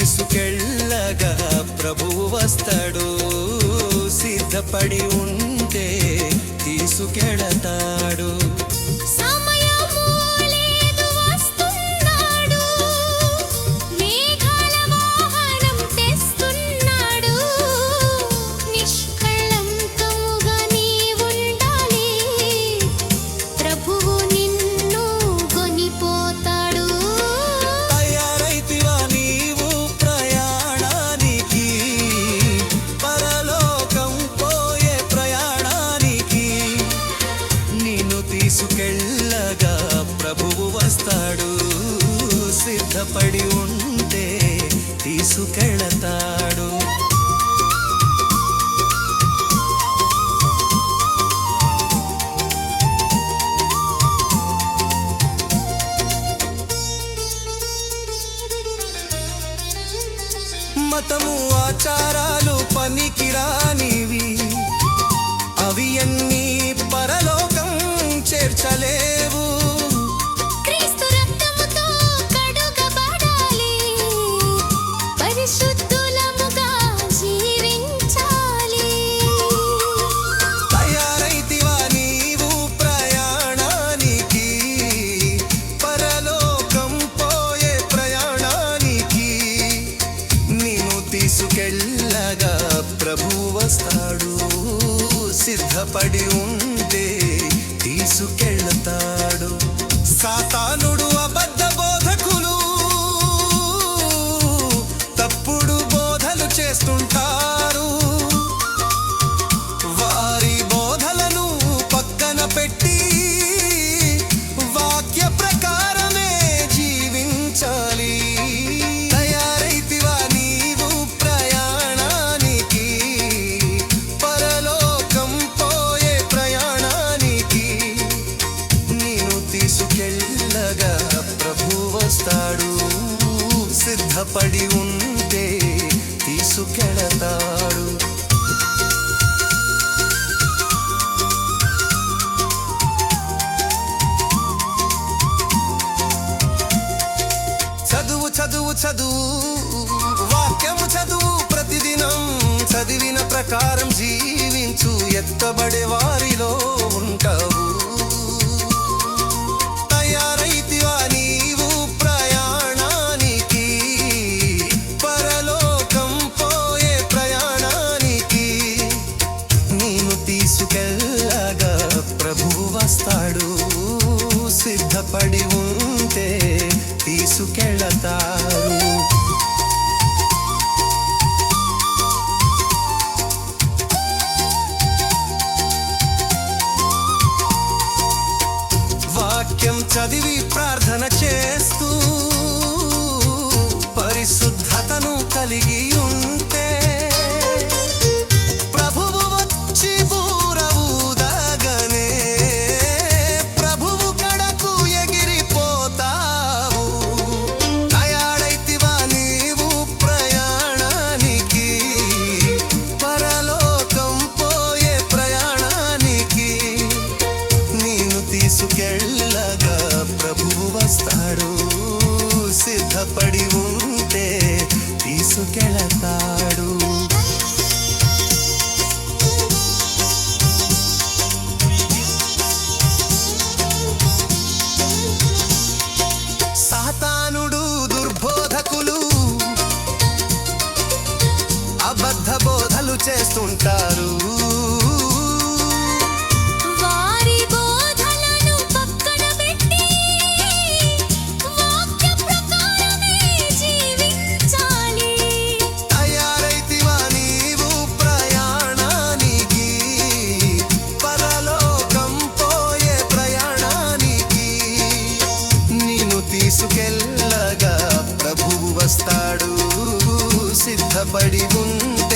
తీసుకెళ్ళగా ప్రభువు వస్తాడు. సిద్ధపడి ఉంటే తీసుకెళతాడు. సిద్ధపడి ఉంటే తీసుకెళతాడు. మతము ఆచారాలు పనికిరాని మెల్లగా ప్రభు వస్తాడు సిద్ధపడి ఉంటే తీసుకెళ్తాడు. మెల్లగా ప్రభు వస్తాడు. సిద్ధపడి ఉంటే తీసుకెళతాడు. చదువు చదువు చదువు. వాక్యము చదువు. ప్రతిదినం చదివిన ప్రకారం జీవించు. ఎత్తబడే వారిలో నేను తీసుకెళ్ళగా ప్రభు వస్తాడు. సిద్ధపడి ఉంటే తీసుకెళతాడు వాక్యం చదివి ప్రార్థన చే సిద్ధపడి ఉంటే తీసుకెళతాడు. సాతానుడు దుర్బోధకులు అబద్ధ బోధలు చేస్తుంటారు. సిద్ధపడి ఉంది